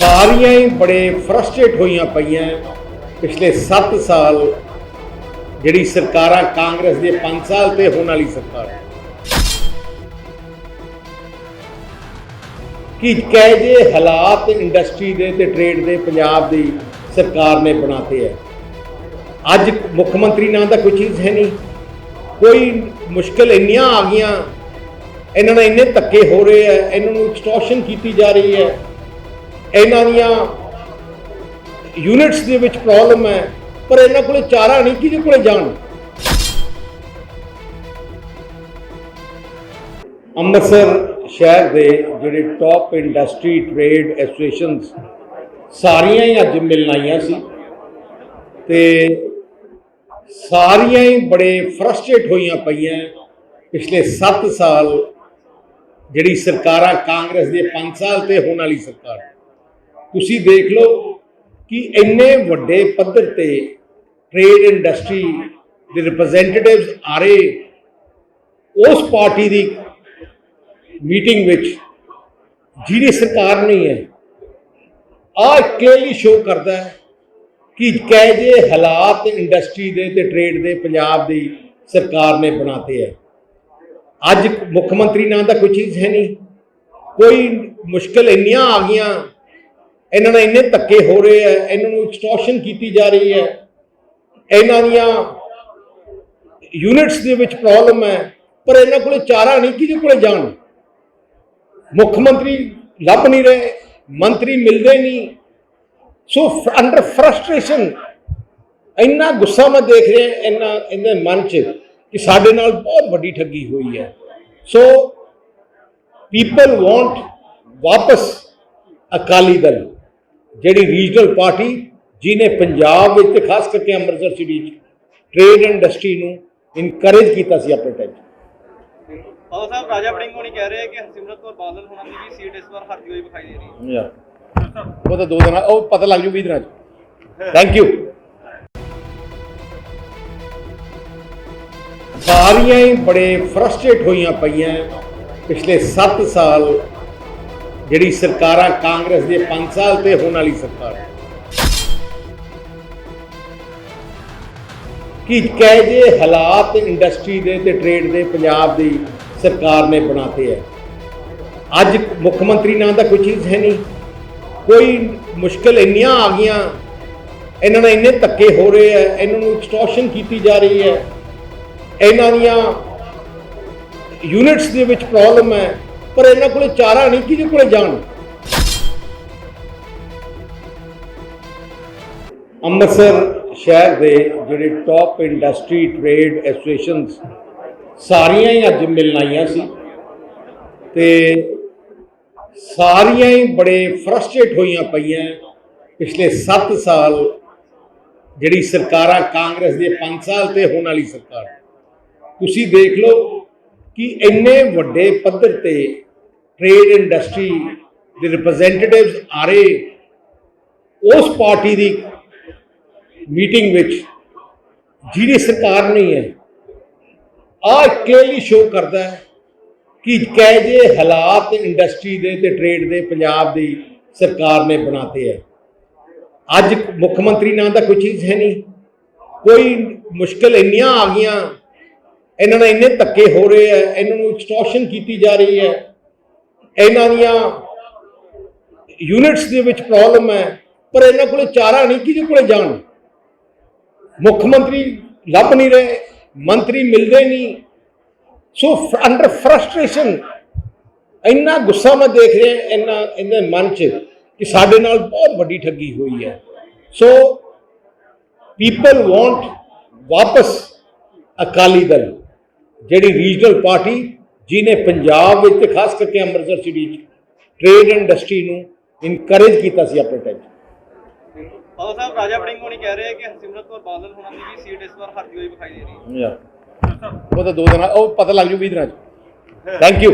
ਸਾਰੀਆਂ ਹੀ ਬੜੇ ਫਰਸਟ੍ਰੇਟ ਹੋਈਆਂ ਪਈਆਂ ਪਿਛਲੇ 7 ਸਾਲ ਜਿਹੜੀ ਸਰਕਾਰਾਂ ਕਾਂਗਰਸ ਦੇ 5 ਸਾਲ ਤੇ ਹੋਣ ਵਾਲੀ ਸਰਕਾਰ ਕਿ ਕਹਿ ਜੇ ਹਾਲਾਤ ਇੰਡਸਟਰੀ ਦੇ ਤੇ ਟ੍ਰੇਡ ਦੇ ਪੰਜਾਬ ਦੀ ਸਰਕਾਰ ਨੇ ਬਣਾਤੇ ਹੈ। ਅੱਜ ਮੁੱਖ ਮੰਤਰੀ ਨਾਂ ਦਾ ਕੋਈ ਚੀਜ਼ ਹੈ ਨਹੀਂ। ਕੋਈ ਮੁਸ਼ਕਲ ਇੰਨੀਆਂ ਆ ਗਈਆਂ, ਇਹਨਾਂ ਨਾਲ ਇੰਨੇ ਧੱਕੇ ਹੋ ਰਹੇ ਆ ਇਹਨਾਂ ਨੂੰ ਐਕਸਟੋਰਸ਼ਨ ਕੀਤੀ ਜਾ ਰਹੀ ਹੈ। ਇਹਨਾਂ ਦੀਆਂ ਯੂਨਿਟਸ ਦੇ ਵਿੱਚ ਪ੍ਰੋਬਲਮ ਹੈ, ਪਰ ਇਹਨਾਂ ਕੋਲੇ ਚਾਰਾ ਨਹੀਂ ਕਿਹਦੇ ਕੋਲੇ ਜਾਣ? ਅੰਮ੍ਰਿਤਸਰ ਸ਼ਹਿਰ ਦੇ ਜਿਹੜੇ ਟੌਪ ਇੰਡਸਟਰੀ ਟ੍ਰੇਡ ਐਸੋਸੀਏਸ਼ਨਸ ਸਾਰੀਆਂ ਹੀ ਅੱਜ ਮਿਲਣ ਆਈਆਂ ਸੀ ਤੇ ਸਾਰੀਆਂ ਹੀ ਬੜੇ ਫਰਸਟ੍ਰੇਟ ਹੋਈਆਂ ਪਈਆਂ ਪਿਛਲੇ 7 ਸਾਲ ਜਿਹੜੀ ਸਰਕਾਰਾਂ ਕਾਂਗਰਸ ਦੇ 5 ਸਾਲ ਤੇ ਹੋਣ ਵਾਲੀ ਸਰਕਾਰ। ਤੁਸੀਂ ਦੇਖ ਲਓ ਕਿ ਇੰਨੇ ਵੱਡੇ ਪੱਧਰ ਤੇ ਟ੍ਰੇਡ ਇੰਡਸਟਰੀ ਦੇ ਰਿਪਰੈਜ਼ੈਂਟੇਟਿਵਸ ਆ ਰਹੇ ਉਸ ਪਾਰਟੀ ਦੀ ਮੀਟਿੰਗ ਵਿੱਚ ਜਿਹੜੀ ਸਰਕਾਰ ਨਹੀਂ ਹੈ ਆ ਕਲੀਅਰਲੀ ਸ਼ੋ ਕਰਦਾ ਹੈ ਕਿ ਕਹਿ ਜੇ ਹਾਲਾਤ ਇੰਡਸਟਰੀ ਦੇ ਤੇ ਟ੍ਰੇਡ ਦੇ ਪੰਜਾਬ ਦੀ ਸਰਕਾਰ ਨੇ ਬਣਾਤੇ ਹੈ। ਅੱਜ ਮੁੱਖ ਮੰਤਰੀ ਨਾਂ ਦਾ ਕੋਈ ਚੀਜ਼ ਹੈ ਨਹੀਂ। ਕੋਈ ਮੁਸ਼ਕਲ ਇੰਨੀਆਂ ਆ ਗਈਆਂ ਇਹਨਾਂ ਨਾਲ ਇੰਨੇ ਧੱਕੇ ਹੋ ਰਹੇ ਆ, ਇਹਨਾਂ ਨੂੰ ਐਕਸਟੋਰਸ਼ਨ ਕੀਤੀ ਜਾ ਰਹੀ ਹੈ। ਇਹਨਾਂ ਦੀਆਂ ਯੂਨਿਟਸ ਦੇ ਵਿੱਚ ਪ੍ਰੋਬਲਮ ਹੈ, ਪਰ ਇਹਨਾਂ ਕੋਲੇ ਚਾਰਾ ਨਹੀਂ, ਕਿਹਦੇ ਕੋਲੇ ਜਾਣ? ਮੁੱਖ ਮੰਤਰੀ ਲੱਭ ਨਹੀਂ ਰਹੇ, ਮੰਤਰੀ ਮਿਲਦੇ ਨਹੀਂ। ਸੋ ਅੰਡਰ ਫਰਸਟ੍ਰੇਸ਼ਨ ਇੰਨਾ ਗੁੱਸਾ ਮੈਂ ਦੇਖ ਰਿਹਾ ਇੰਨਾ ਇਹਦੇ ਮਨ 'ਚ ਕਿ ਸਾਡੇ ਨਾਲ ਬਹੁਤ ਵੱਡੀ ਠੱਗੀ ਹੋਈ ਹੈ। ਸੋ ਪੀਪਲ ਵਾਂਟ ਵਾਪਸ ਅਕਾਲੀ ਦਲ। ਜਿਹੜੀ ਰੀਜਨਲ ਪਾਰਟੀ ਜਿਹਨੇ ਪੰਜਾਬ ਵਿੱਚ ਤੇ ਖਾਸ ਕਰਕੇ ਅੰਮ੍ਰਿਤਸਰ ਸਿਟੀ 'ਚ ਟ੍ਰੇਡ ਇੰਡਸਟਰੀ ਨੂੰ ਇਨਕਰੇਜ ਕੀਤਾ ਸੀ ਆਪਣੇ ਟਾਈਮ 'ਚ। ਬਾਬਾ ਸਾਹਿਬ ਰਾਜਾ ਵੜਿੰਗ ਹੋਣੀ ਕਹਿ ਰਹੇ ਕਿ ਹਰਸਿਮਰਤ ਕੌਰ ਬਾਦਲ ਹੋਣਾ ਦੀ ਵੀ ਸੀਟ ਇਸ ਵਾਰ ਹਾਰਦੀ ਹੋਈ ਵਿਖਾਈ ਦੇ ਰਹੀ ਹੈ। ਯਾਰ ਉਹ ਤਾਂ ਦੋ ਦਿਨਾਂ ਉਹ ਪਤਾ ਲੱਗ ਜੂ 20 ਦਿਨਾਂ ਚ। ਥੈਂਕ ਯੂ ਸਾਰੀਆਂ ਹੀ ਬੜੇ ਫਰਸਟ੍ਰੇਟ ਹੋਈਆਂ ਪਈਆਂ ਪਿਛਲੇ 7 ਸਾਲ ਜਿਹੜੀ ਸਰਕਾਰਾਂ ਕਾਂਗਰਸ ਦੇ 5 ਸਾਲ ਤੇ ਹੋਣ ਵਾਲੀ ਸਰਕਾਰ ਹੈ। ਕਿ ਕਹਿ ਜੇ ਹਾਲਾਤ ਇੰਡਸਟਰੀ ਦੇ ਤੇ ਟ੍ਰੇਡ ਦੇ ਪੰਜਾਬ ਦੀ ਸਰਕਾਰ ਨੇ ਬਣਾਤੇ ਹੈ। ਅੱਜ ਮੁੱਖ ਮੰਤਰੀ ਨਾਂ ਦਾ ਕੋਈ ਚੀਜ਼ ਹੈ ਨਹੀਂ। ਕੋਈ ਮੁਸ਼ਕਲ ਇੰਨੀਆਂ ਆ ਗਈਆਂ। ਇਹਨਾਂ ਨਾਲ ਇੰਨੇ ਧੱਕੇ ਹੋ ਰਹੇ ਆ ਇਹਨਾਂ ਨੂੰ ਐਕਸਟੋਰਸ਼ਨ ਕੀਤੀ ਜਾ ਰਹੀ ਹੈ। ਇਹਨਾਂ ਦੀਆਂ ਯੂਨਿਟਸ ਦੇ ਵਿੱਚ ਪ੍ਰੋਬਲਮ ਹੈ। ਪਰ ਇਹਨਾਂ ਕੋਲੇ ਚਾਰਾ ਨਹੀਂ ਕਿਹਦੇ ਕੋਲੇ ਜਾਣ। ਅੰਮ੍ਰਿਤਸਰ ਸ਼ਹਿਰ ਦੇ ਜਿਹੜੇ ਟੌਪ ਇੰਡਸਟਰੀ ਟ੍ਰੇਡ ਐਸੋਸੀਏਸ਼ਨਸ ਸਾਰੀਆਂ ਹੀ ਅੱਜ ਮਿਲਣ ਆਈਆਂ ਸੀ ਤੇ ਸਾਰੀਆਂ ਹੀ ਬੜੇ ਫਰਸਟ੍ਰੇਟ ਹੋਈਆਂ ਪਈਆਂ ਪਿਛਲੇ 7 ਸਾਲ ਜਿਹੜੀ ਸਰਕਾਰਾਂ ਕਾਂਗਰਸ ਦੇ 5 ਸਾਲ ਤੇ ਹੋਣ ਵਾਲੀ ਸਰਕਾਰ। ਤੁਸੀਂ ਦੇਖ ਲਓ ਕਿ ਇੰਨੇ ਵੱਡੇ ਪੱਧਰ ਤੇ ਟ੍ਰੇਡ ਇੰਡਸਟਰੀ ਦੇ ਰਿਪਰੈਜ਼ੈਂਟੇਟਿਵਸ ਆ ਰਹੇ ਉਸ ਪਾਰਟੀ ਦੀ ਮੀਟਿੰਗ ਵਿੱਚ ਜਿਹੜੀ ਸਰਕਾਰ ਨਹੀਂ ਹੈ ਆ ਕਲੀਅਰਲੀ ਸ਼ੋ ਕਰਦਾ ਹੈ ਕਿ ਕਹਿ ਜੇ ਹਾਲਾਤ ਇੰਡਸਟਰੀ ਦੇ ਤੇ ਟ੍ਰੇਡ ਦੇ ਪੰਜਾਬ ਦੀ ਸਰਕਾਰ ਨੇ ਬਣਾਤੇ ਹੈ। ਅੱਜ ਮੁੱਖ ਮੰਤਰੀ ਨਾਂ ਦਾ ਕੋਈ ਚੀਜ਼ ਹੈ ਨਹੀਂ। ਕੋਈ ਮੁਸ਼ਕਲ ਇੰਨੀਆਂ ਆ ਗਈਆਂ, ਇਹਨਾਂ ਨਾਲ ਇੰਨੇ ਧੱਕੇ ਹੋ ਰਹੇ ਆ ਇਹਨਾਂ ਨੂੰ ਐਕਸਟੋਰਸ਼ਨ ਕੀਤੀ ਜਾ ਰਹੀ ਹੈ। ਇਹਨਾਂ ਦੀਆਂ ਯੂਨਿਟਸ ਦੇ ਵਿੱਚ ਪ੍ਰੋਬਲਮ ਹੈ, ਪਰ ਇਹਨਾਂ ਕੋਲੇ ਚਾਰਾ ਨਹੀਂ, ਕਿਹਦੇ ਕੋਲੇ ਜਾਣ? ਮੁੱਖ ਮੰਤਰੀ ਲੱਭ ਨਹੀਂ ਰਹੇ, ਮੰਤਰੀ ਮਿਲਦੇ ਨਹੀਂ। ਸੋ ਅੰਡਰ ਫਰਸਟ੍ਰੇਸ਼ਨ ਇੰਨਾ ਗੁੱਸਾ ਮੈਂ ਦੇਖ ਰਿਹਾ ਇੰਨਾ ਇਹਦੇ ਮਨ 'ਚ ਕਿ ਸਾਡੇ ਨਾਲ ਬਹੁਤ ਵੱਡੀ ਠੱਗੀ ਹੋਈ ਹੈ। ਸੋ ਪੀਪਲ ਵਾਂਟ ਵਾਪਸ ਅਕਾਲੀ ਦਲ, ਜਿਹੜੀ ਰੀਜਨਲ ਪਾਰਟੀ ਜਿਹਨੇ ਪੰਜਾਬ ਵਿੱਚ ਤੇ ਖਾਸ ਕਰਕੇ ਅੰਮ੍ਰਿਤਸਰ ਸਿਟੀ 'ਚ ਟ੍ਰੇਡ ਇੰਡਸਟਰੀ ਨੂੰ ਇਨਕਰੇਜ ਕੀਤਾ ਸੀ ਆਪਣੇ ਟਾਈਮ ਬਾਬਾ ਸਾਹਿਬ ਰਾਜਾ ਵੜਿੰਗ ਹੋਣੀ ਕਹਿ ਰਹੇ ਆ ਕਿ ਹਰਸਿਮਰਤ ਕੌਰ ਬਾਦਲ ਹੋਣਾ ਦੀ ਵੀ ਸੀਟ ਇਸ ਵਾਰ ਹਾਰਦੀ ਹੋਈ ਵਿਖਾਈ ਦੇ ਰਹੀ ਹੈ। ਉਹ ਤਾਂ ਦੋ ਦਿਨਾਂ ਉਹ ਪਤਾ ਲੱਗ ਜੂ 20 ਦਿਨਾਂ ਚ। Thank you